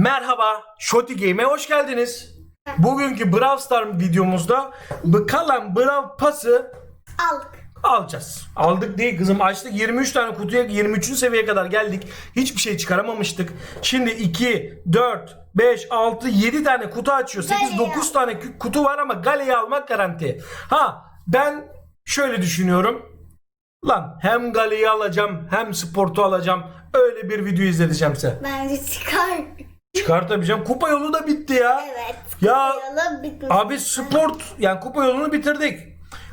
Merhaba, Shoti Game'e hoş geldiniz. Bugünkü Brawl Star videomuzda kalan Brawl Pass'ı Aldık. alacağız. Aldık değil kızım açtık 23 tane kutuya 23. seviyeye kadar geldik. Hiçbir şey çıkaramamıştık. Şimdi 2, 4, 5, 6, 7 tane kutu açıyor. 8, Gale'yi 9 tane kutu var ama Gale'yi almak garanti. Ha ben şöyle düşünüyorum. Lan hem Gale'yi alacağım hem Sport'u alacağım. Öyle bir video izleteceğim size. Bence çıkar. Çıkartabileceğim. Kupa yolu da bitti ya. Evet. Ya Yalı bitmiş. abi sport yani kupa yolunu bitirdik.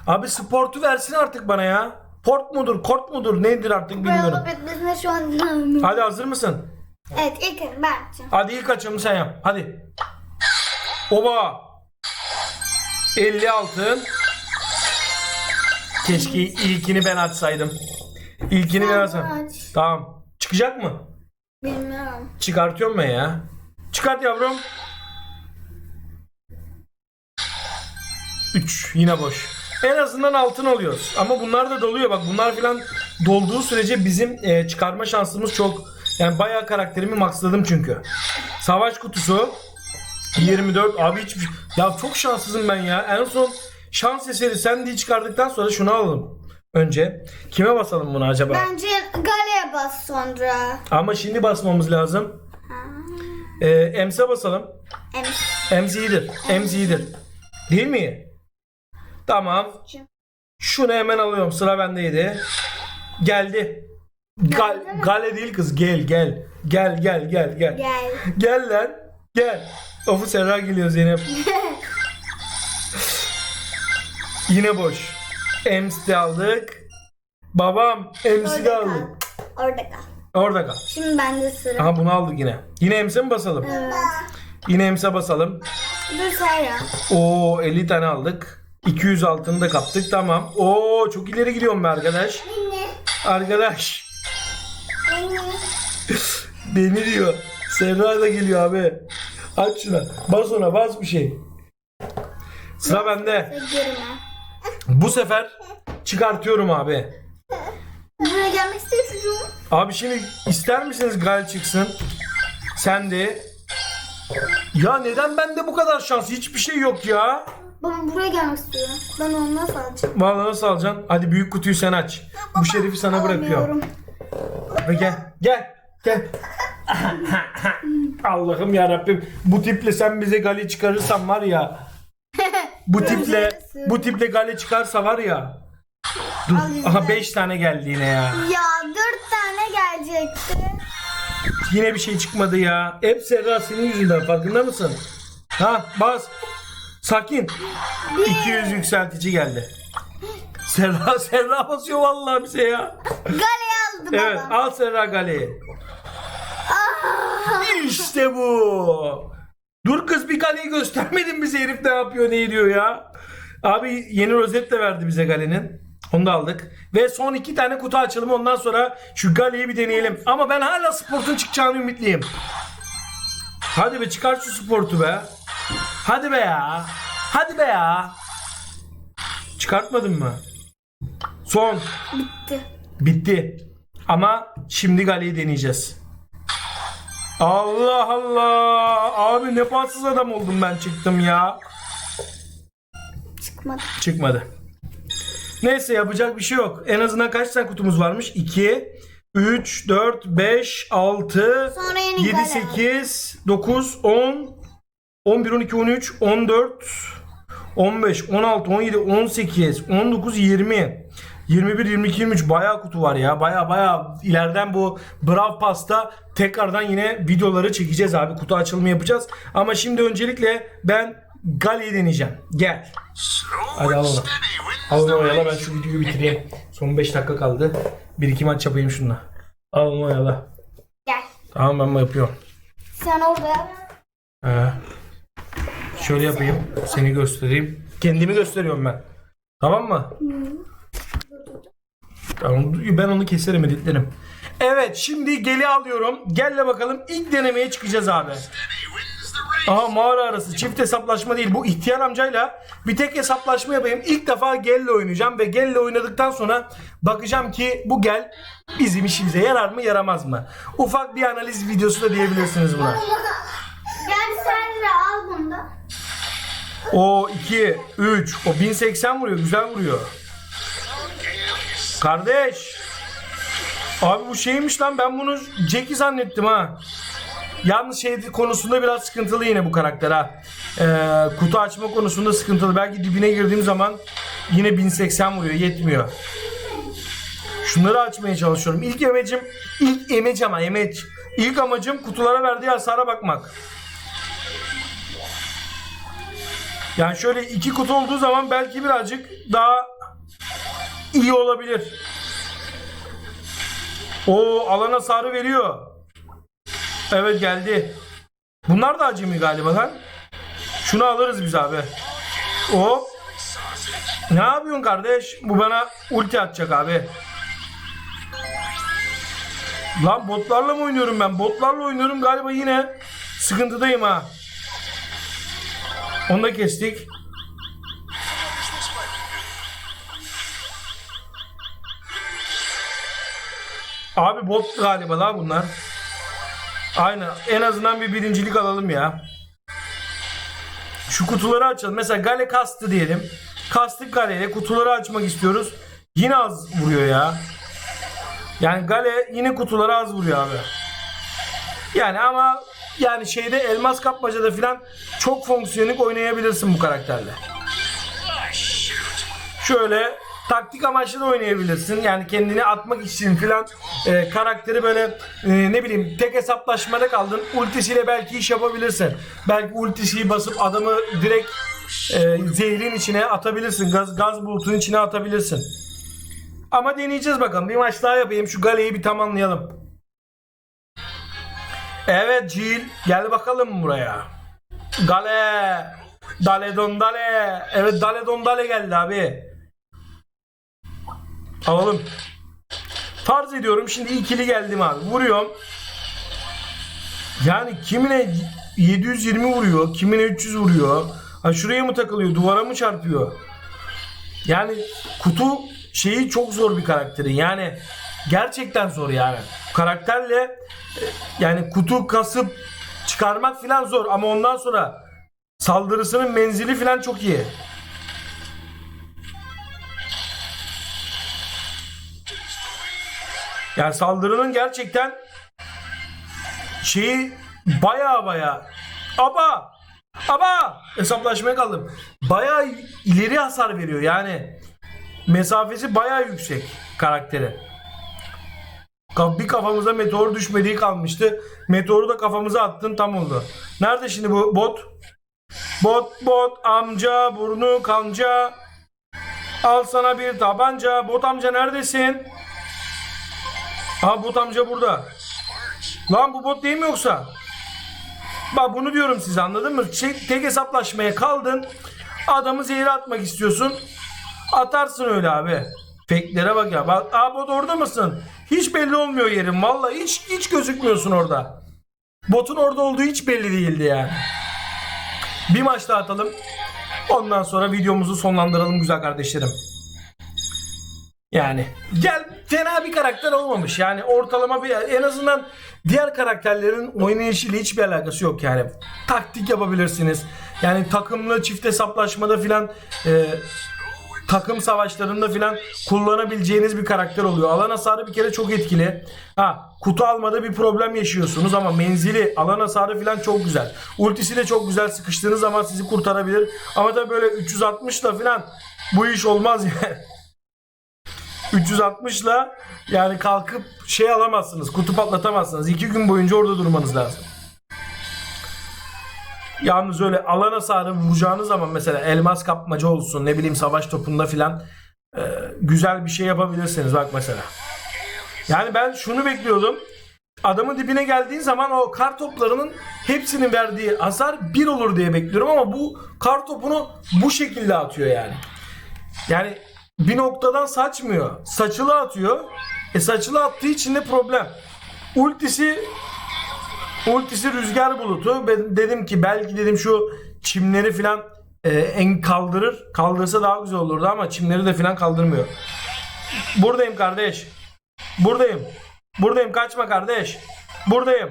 Abi sportu versin artık bana ya. Port mudur, kort mudur nedir artık bilmiyorum. Yalı bitmesine şu an inanmıyorum. Hadi hazır mısın? Evet ilk ben yapacağım. Hadi ilk açımı sen yap. Hadi. Oba. 50 altın. Keşke ilkini ben açsaydım. İlkini ben Sen aç. Tamam. Çıkacak mı? Bilmiyorum. Çıkartıyorum ben ya. Çıkart yavrum. 3 yine boş. En azından altın alıyoruz. Ama bunlar da doluyor. Bak bunlar falan dolduğu sürece bizim e, çıkarma şansımız çok. Yani bayağı karakterimi maxladım çünkü. Savaş kutusu 24 abi hiçbir şey- Ya çok şanssızım ben ya. En son şans eseri sen diye çıkardıktan sonra şunu alalım. Önce. Kime basalım bunu acaba? Bence galeye bas sonra. Ama şimdi basmamız lazım. Ee, Ems'e basalım. Evet. Ems iyidir. Ems iyidir. Değil mi? Tamam. Şunu hemen alıyorum. Sıra bendeydi. Geldi. Gal- gale değil kız. Gel gel. Gel gel gel gel. Gel. Gel lan. Gel. Ofu Serra geliyor Zeynep. Yine boş. Ems de aldık. Babam Ems'i de aldık. Orada kal. Orada kal. Şimdi bende sıra. Aha bunu aldık yine. Yine Ems'e mi basalım? Evet. Yine Ems'e basalım. Dur Serra. Oo 50 tane aldık. 200 altını da kaptık tamam. Oo çok ileri gidiyorum be arkadaş. Anne. Arkadaş Anne. beni diyor. Serra da geliyor abi. Aç şuna. Bas ona bas bir şey. Sıra bende. Girme. Bu sefer çıkartıyorum abi. Buraya gelmek istiyor çocuğum. Abi şimdi ister misiniz gal çıksın? Sen de. Ya neden bende bu kadar şans? Hiçbir şey yok ya. Baba buraya gelmek istiyor. Ben onu nasıl alacağım? Vallahi nasıl alacaksın? Hadi büyük kutuyu sen aç. Bu şerifi sana bırakıyorum. Ve gel gel gel. Allah'ım ya Rabbim bu tiple sen bize gali çıkarırsan var ya. Bu tiple bu tiple gali çıkarsa var ya. Dur. Aha 5 tane geldi yine ya. Ya gelecekti. Yine bir şey çıkmadı ya. Hep Serra senin yüzünden farkında mısın? Ha bas. Sakin. 200 yükseltici geldi. Serra Serra basıyor vallahi bize ya. Gale aldı baba. Evet al Serra Gale'yi. İşte bu. Dur kız bir Gale'yi göstermedin bize herif ne yapıyor ne ediyor ya. Abi yeni rozet de verdi bize Gale'nin. Onu da aldık. Ve son iki tane kutu açalım ondan sonra şu Gale'yi bir deneyelim. Ama ben hala sportun çıkacağını ümitliyim. Hadi be çıkar şu sportu be. Hadi be ya. Hadi be ya. Çıkartmadın mı? Son. Bitti. Bitti. Ama şimdi Gale'yi deneyeceğiz. Allah Allah. Abi ne patsız adam oldum ben çıktım ya. Çıkmadı. Çıkmadı. Neyse yapacak bir şey yok. En azından kaç tane kutumuz varmış? 2, 3, 4, 5, 6, Sonra yeni 7, Gale 8, 9, 10, 11, 12, 13, 14, 15, 16, 17, 18, 19, 20, 21, 22, 23 bayağı kutu var ya. Bayağı bayağı ileriden bu Brawl Pass'ta tekrardan yine videoları çekeceğiz abi. Kutu açılımı yapacağız. Ama şimdi öncelikle ben Gale'yi deneyeceğim. Gel. Hadi al onu. Al onu oyala ben şu videoyu bitireyim. Son 5 dakika kaldı. Bir iki maç yapayım şununla. Al onu oyala. Gel. Tamam ben bunu yapıyorum. Sen orada. Ee, şöyle yapayım. Seni göstereyim. Kendimi gösteriyorum ben. Tamam mı? Tamam, ben onu keserim editlerim. Evet şimdi geli alıyorum. Gelle bakalım ilk denemeye çıkacağız abi. Aha mağara arası çift hesaplaşma değil. Bu ihtiyar amcayla bir tek hesaplaşma yapayım. İlk defa gelle oynayacağım ve gelle oynadıktan sonra bakacağım ki bu gel bizim işimize yarar mı yaramaz mı? Ufak bir analiz videosu da diyebilirsiniz buna. Yani sen de al bunu. O 2, 3, o 1080 vuruyor. Güzel vuruyor. Kardeş. Abi bu şeymiş lan ben bunu Jack'i zannettim ha. Yalnız şey konusunda biraz sıkıntılı yine bu karakter ha. Ee, kutu açma konusunda sıkıntılı. Belki dibine girdiğim zaman yine 1080 vuruyor. Yetmiyor. Şunları açmaya çalışıyorum. İlk emecim, ilk emeç ama emeç. İlk amacım kutulara verdiği hasara bakmak. Yani şöyle iki kutu olduğu zaman belki birazcık daha iyi olabilir. O alana sarı veriyor. Evet geldi. Bunlar da acemi galiba lan. Şunu alırız biz abi. O. Ne yapıyorsun kardeş? Bu bana ulti atacak abi. Lan botlarla mı oynuyorum ben? Botlarla oynuyorum galiba yine sıkıntıdayım ha. Onu da kestik. Abi bot galiba la bunlar. Aynen. En azından bir birincilik alalım ya. Şu kutuları açalım. Mesela Gale kastı diyelim. Kastık Gale'yle kutuları açmak istiyoruz. Yine az vuruyor ya. Yani Gale yine kutuları az vuruyor abi. Yani ama yani şeyde elmas kapmacada filan çok fonksiyonik oynayabilirsin bu karakterle. Şöyle taktik amaçlı da oynayabilirsin. Yani kendini atmak için filan e, karakteri böyle e, ne bileyim tek hesaplaşmada kaldın. Ultisiyle belki iş yapabilirsin. Belki ultisiyi basıp adamı direkt e, zehrin içine atabilirsin. Gaz, gaz bulutunun içine atabilirsin. Ama deneyeceğiz bakalım. Bir maç daha yapayım. Şu galeyi bir tamamlayalım. Evet Cil. Gel bakalım buraya. Gale. Dale dale. Evet dale don dale geldi abi. Alalım. Farz ediyorum şimdi ikili geldim abi. Vuruyorum. Yani kimine 720 vuruyor, kimine 300 vuruyor. Ha şuraya mı takılıyor, duvara mı çarpıyor? Yani kutu şeyi çok zor bir karakteri. Yani gerçekten zor yani. Karakterle e, yani kutu kasıp çıkarmak filan zor ama ondan sonra saldırısının menzili filan çok iyi. Yani saldırının gerçekten şeyi baya baya aba aba hesaplaşmaya kaldım. Baya ileri hasar veriyor yani. Mesafesi baya yüksek karakteri. Ka- Bir kafamıza meteor düşmediği kalmıştı. Meteoru da kafamıza attın tam oldu. Nerede şimdi bu bot? Bot bot amca burnu kanca. Al sana bir tabanca. Bot amca neredesin? Ha bot amca burada. Lan bu bot değil mi yoksa? Bak bunu diyorum size anladın mı? Şey, tek hesaplaşmaya kaldın. Adamı zehir atmak istiyorsun. Atarsın öyle abi. Fake'lere bak ya. Bak, aa bot orada mısın? Hiç belli olmuyor yerin. Vallahi hiç hiç gözükmüyorsun orada. Botun orada olduğu hiç belli değildi yani. Bir maç daha atalım. Ondan sonra videomuzu sonlandıralım güzel kardeşlerim. Yani gel fena bir karakter olmamış. Yani ortalama bir en azından diğer karakterlerin oynayışıyla hiçbir alakası yok yani. Taktik yapabilirsiniz. Yani takımlı çift hesaplaşmada filan e, takım savaşlarında filan kullanabileceğiniz bir karakter oluyor. Alan hasarı bir kere çok etkili. Ha kutu almada bir problem yaşıyorsunuz ama menzili, alan hasarı filan çok güzel. Ultisi de çok güzel sıkıştığınız zaman sizi kurtarabilir. Ama da böyle 360 la filan bu iş olmaz yani. 360 la yani kalkıp şey alamazsınız. Kutu patlatamazsınız. 2 gün boyunca orada durmanız lazım. Yalnız öyle alan hasarı vuracağınız zaman mesela elmas kapmaca olsun ne bileyim savaş topunda filan e, güzel bir şey yapabilirsiniz bak mesela. Yani ben şunu bekliyordum. Adamın dibine geldiğin zaman o kar toplarının hepsinin verdiği hasar bir olur diye bekliyorum ama bu kar topunu bu şekilde atıyor yani. Yani bir noktadan saçmıyor. Saçılı atıyor. E saçılı attığı için de problem. Ultisi ultisi rüzgar bulutu. Ben dedim ki belki dedim şu çimleri filan e, en kaldırır. Kaldırsa daha güzel olurdu ama çimleri de filan kaldırmıyor. Buradayım kardeş. Buradayım. Buradayım kaçma kardeş. Buradayım.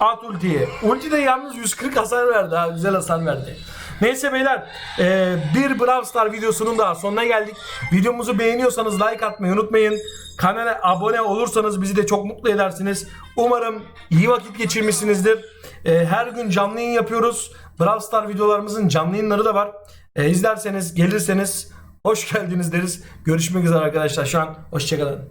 At ultiyi. Ulti de yalnız 140 hasar verdi ha. Güzel hasar verdi. Neyse beyler e, bir Brawl Star videosunun daha sonuna geldik. Videomuzu beğeniyorsanız like atmayı unutmayın. Kanala abone olursanız bizi de çok mutlu edersiniz. Umarım iyi vakit geçirmişsinizdir. E, her gün canlı yayın yapıyoruz. Brawl Star videolarımızın canlı yayınları da var. E, izlerseniz gelirseniz hoş geldiniz deriz. Görüşmek üzere arkadaşlar şu an. Hoşçakalın.